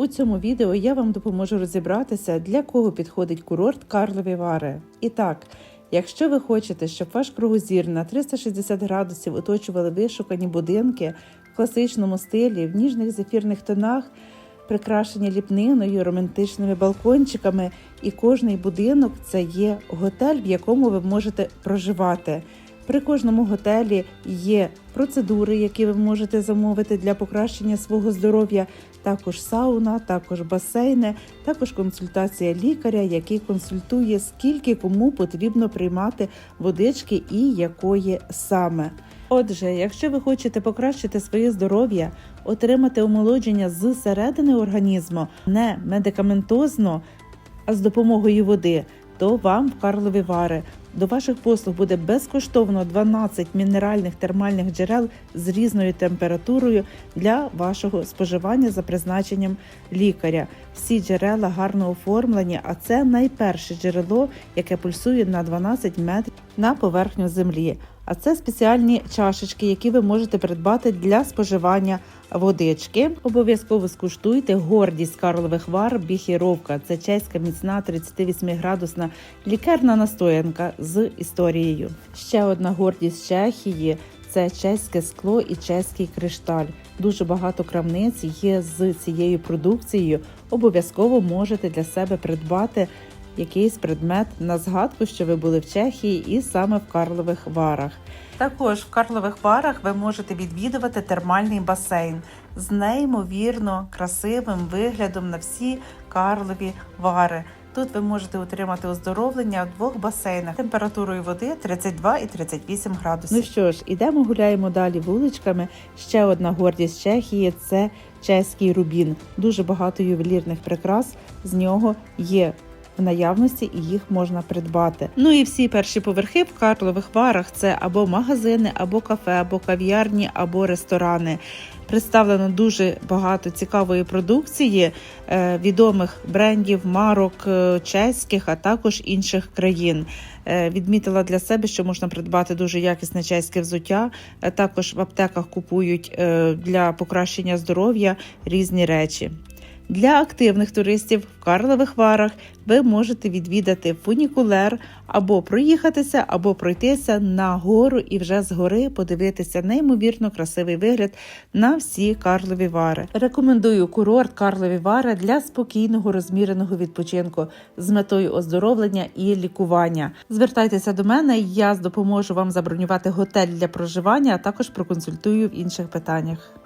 У цьому відео я вам допоможу розібратися, для кого підходить курорт Карлові Вари. І так, якщо ви хочете, щоб ваш кругозір на 360 градусів оточували вишукані будинки в класичному стилі, в ніжних зефірних тонах, прикрашені ліпниною, романтичними балкончиками, і кожний будинок це є готель, в якому ви можете проживати. При кожному готелі є процедури, які ви можете замовити для покращення свого здоров'я, також сауна, також басейни, також консультація лікаря, який консультує, скільки кому потрібно приймати водички і якої саме. Отже, якщо ви хочете покращити своє здоров'я, отримати омолодження з середини організму, не медикаментозно, а з допомогою води, то вам в Карлові Вари до ваших послуг буде безкоштовно 12 мінеральних термальних джерел з різною температурою для вашого споживання за призначенням лікаря. Всі джерела гарно оформлені, а це найперше джерело, яке пульсує на 12 метрів на поверхню землі. А це спеціальні чашечки, які ви можете придбати для споживання водички. Обов'язково скуштуйте гордість Карлових вар біхіровка. Це чеська міцна 38-градусна лікарна настоянка з історією. Ще одна гордість Чехії. Це чеське скло і чеський кришталь. Дуже багато крамниць є з цією продукцією. Обов'язково можете для себе придбати якийсь предмет на згадку, що ви були в Чехії, і саме в Карлових Варах. Також в Карлових Варах ви можете відвідувати термальний басейн з неймовірно красивим виглядом на всі Карлові Вари. Тут ви можете отримати оздоровлення в двох басейнах температурою води 32 і 38 градусів. Ну що ж, ідемо гуляємо далі вуличками. Ще одна гордість Чехії це чеський рубін. Дуже багато ювелірних прикрас з нього є наявності і їх можна придбати. Ну і всі перші поверхи в Карлових Варах це або магазини, або кафе, або кав'ярні, або ресторани. Представлено дуже багато цікавої продукції е, відомих брендів, марок е, чеських, а також інших країн. Е, Відмітила для себе, що можна придбати дуже якісне чеське взуття. Також в аптеках купують для покращення здоров'я різні речі. Для активних туристів в Карлових Варах ви можете відвідати фунікулер або проїхатися, або пройтися на гору і вже з гори подивитися неймовірно красивий вигляд на всі Карлові Вари. Рекомендую курорт Карлові Вари для спокійного розміреного відпочинку з метою оздоровлення і лікування. Звертайтеся до мене, я допоможу вам забронювати готель для проживання, а також проконсультую в інших питаннях.